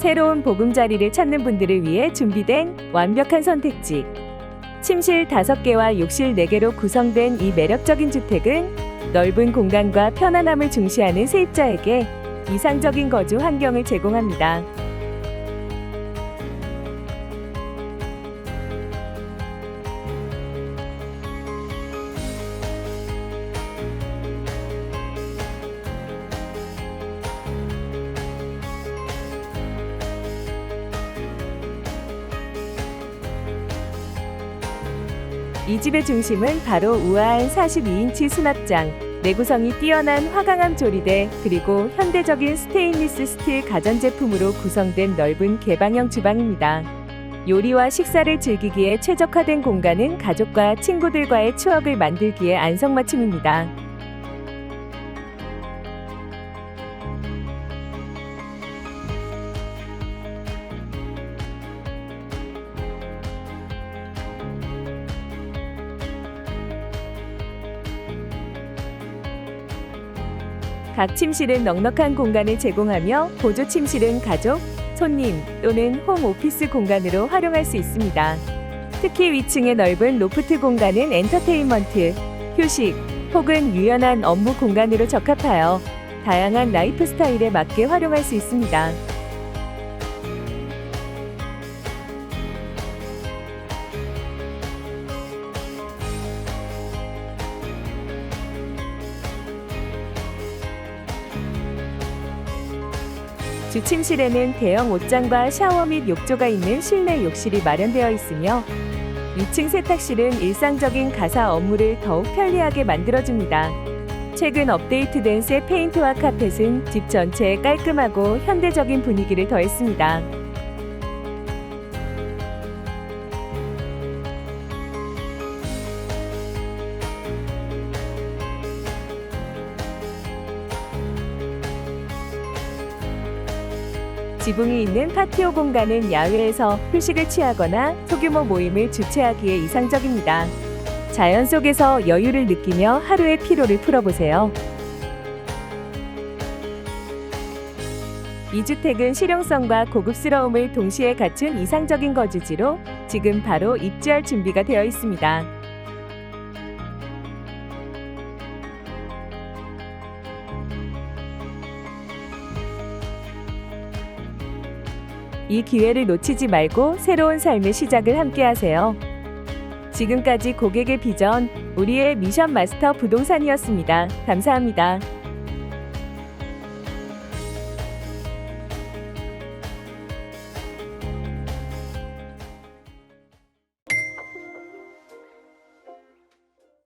새로운 보금자리를 찾는 분들을 위해 준비된 완벽한 선택지. 침실 5개와 욕실 4개로 구성된 이 매력적인 주택은 넓은 공간과 편안함을 중시하는 세입자에게 이상적인 거주 환경을 제공합니다. 이 집의 중심은 바로 우아한 42인치 수납장, 내구성이 뛰어난 화강암 조리대, 그리고 현대적인 스테인리스 스틸 가전제품으로 구성된 넓은 개방형 주방입니다. 요리와 식사를 즐기기에 최적화된 공간은 가족과 친구들과의 추억을 만들기에 안성맞춤입니다. 각 침실은 넉넉한 공간을 제공하며 보조 침실은 가족, 손님 또는 홈 오피스 공간으로 활용할 수 있습니다. 특히 위층의 넓은 로프트 공간은 엔터테인먼트, 휴식 혹은 유연한 업무 공간으로 적합하여 다양한 라이프 스타일에 맞게 활용할 수 있습니다. 주침실에는 대형 옷장과 샤워 및 욕조가 있는 실내 욕실이 마련되어 있으며 위층 세탁실은 일상적인 가사 업무를 더욱 편리하게 만들어줍니다. 최근 업데이트된 새 페인트와 카펫은 집 전체에 깔끔하고 현대적인 분위기를 더했습니다. 지붕이 있는 파티오 공간은 야외에서 휴식을 취하거나 소규모 모임을 주최하기에 이상적입니다. 자연 속에서 여유를 느끼며 하루의 피로를 풀어보세요. 이 주택은 실용성과 고급스러움을 동시에 갖춘 이상적인 거주지로 지금 바로 입주할 준비가 되어 있습니다. 이 기회를 놓치지 말고 새로운 삶의 시작을 함께 하세요. 지금까지 고객의 비전, 우리의 미션 마스터 부동산이었습니다. 감사합니다.